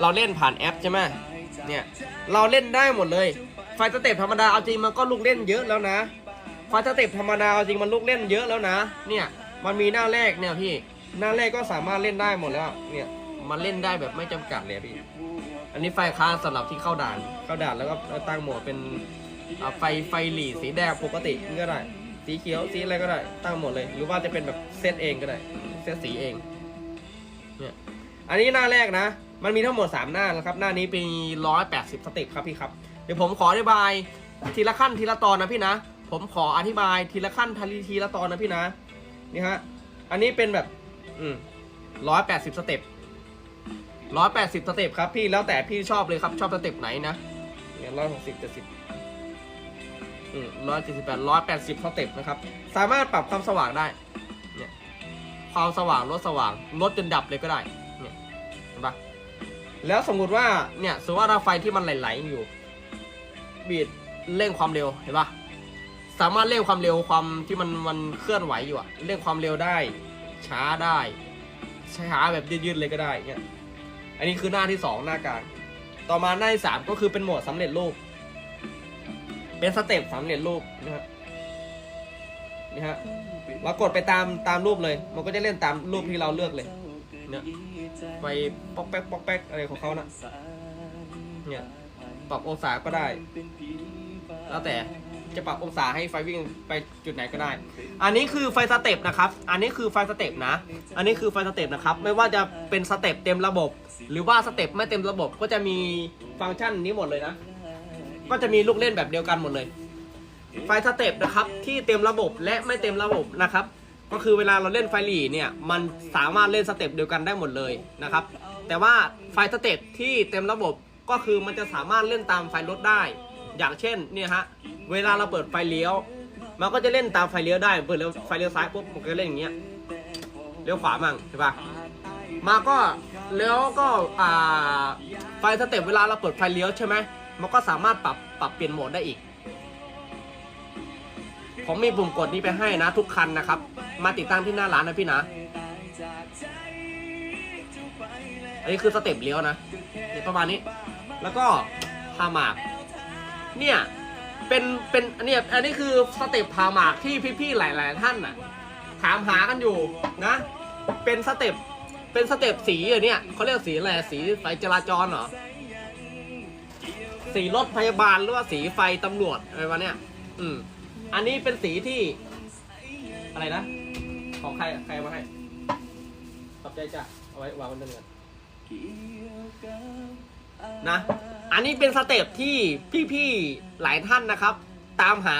เราเล่นผ่านแอปใช่ไหมเนี่ยเราเล่นได้หมดเลย ไฟสเต็ปธรรมดาเอาจริงมันก็ลูกเล่นเยอะแล้วนะ ไฟสเต็ปธรรมดาเอาจริงมันลูกเล่นเยอะแล้วนะ เนี่ยมันมีหน้าแรกเนี่ยพี่หน้าแรกก็สามารถเล่นได้หมดแล้วเนี่ยมันเล่นได้แบบไม่จำกัดเลยพี่ อันนี้ไฟค้างสำหรับที่เข้าด่านเข้าด่านแล้วก็ตั้งโหมดเป็นไฟไฟหลีสีแดงปกติก็ได้ สีเขียวสีอะไรก็ได้ตั้งหมดเลย หรือว่าจะเป็นแบบเซตเองก็ได้เซตสีเองเนี่ย อันนี้หน้าแรกนะ มันมีทั้งหมด 3 หน้านะครับ หน้านี้เป็น180 สเต็ปครับพี่ครับ เดี๋ยวผมขออธิบายทีละขั้นทีละตอนนะพี่นะ ผมขออธิบายทีละขั้นทีละทีละตอนนะพี่นะ นี่ฮะ อันนี้เป็นแบบอืม180สเต็ป180สเต็ปครับพี่แล้วแต่พี่ชอบเลยครับชอบสเต็ปไหนนะเนี่ย160 70อืม178 180สเต็ปนะครับ สามารถปรับความสว่างได้ เนี่ย ความสว่างลดสว่างลดจนดับเลยก็ได้ ห็นปะแล้วสมมุติว่าเนี่ยสมมติว่าเราไฟที่มันไหลๆอยู่ บีดเร่งความเร็วเห็นปะสามารถเร่งความเร็วความที่มันมันเคลื่อนไหวอยู่อะเร่งความเร็วได้ ช้าได้ช้าแบบยืดๆเลยก็ได้เนี่ยอันนี้คือหน้าที่สองหน้ากลางต่อมาหน้าที่สามก็คือเป็นโหมดสำเร็จรูป เป็นสเต็ปสำเร็จรูปนะฮะนี่ฮะเรากดไปตามตามรูปเลย มันก็จะเล่นตามรูปที่เราเลือกเลย เนี่ยไปป๊อกแป๊กป๊อกแป๊กอะไรของเขานะเนี่ยปรับองศาก็ได้ แล้วแต่จะปรับองศาให้ไฟวิ่งไปจุดไหนก็ได้ อันนี้คือไฟสเต็ปนะครับ อันนี้คือไฟสเต็ปนะ อันนี้คือไฟสเต็ปนะครับ ไม่ว่าจะเป็นสเต็ปเต็มระบบ หรือว่าสเต็ปไม่เต็มระบบก็จะมีฟังก์ชันนี้หมดเลยนะ ก็จะมีลูกเล่นแบบเดียวกันหมดเลย ไฟสเต็ปนะครับที่เต็มระบบและไม่เต็มระบบนะครับ ก็คือเวลาเราเล่นไฟหลีเนี่ยมันสามารถเล่นสเต็ปเดียวกันได้หมดเลยนะครับ แต่ว่าไฟสเต็ปที่เต็มระบบก็คือมันจะสามารถเล่นตามไฟรถได้ อย่างเช่นเนี่ยฮะเวลาเราเปิดไฟเลี้ยว มันก็จะเล่นตามไฟเลี้ยวได้เปิดเลี้ยวไฟเลี้ยวซ้ายปุ๊บมันก็เล่นอย่างเงี้ยเลี้ยวขวามั่งใช่ปะมาก็แล้วก็อ่าไฟสเต็ปเวลาเราเปิดไฟเลี้ยวใช่ไหมมันก็สามารถปรับปรับเปลี่ยนโหมดได้อีกผมมีปุ่มกดนี้ไปให้นะทุกคันนะครับ มาติดตั้งที่หน้าร้านนะพี่นะ อันนี้คือสเต็ปเลี้ยวนะเนี่ประมาณนี้ แล้วก็พาหมาก เนี่ยเป็นเป็นอันนี้อันนี้คือสเต็ปพาหมากที่พี่ๆหลาย ๆ ท่านน่ะ ถามหากันอยู่นะ เป็นสเต็ปเป็นสเต็ปสีอะเนี่ยเขาเรียกสีอะไรสีไฟจราจรเหรอสีรถพยาบาลหรือว่าสีไฟตำรวจอะไรวะเนี่ย อืม อันนี้เป็นสีที่ อะไรนะ ของใครใครเอามาให้ขอบใจจ้ะเอาไว้วางบนเตียงนะ อันนี้เป็นสเต็ปที่พี่ๆหลายท่านนะครับ ตามหา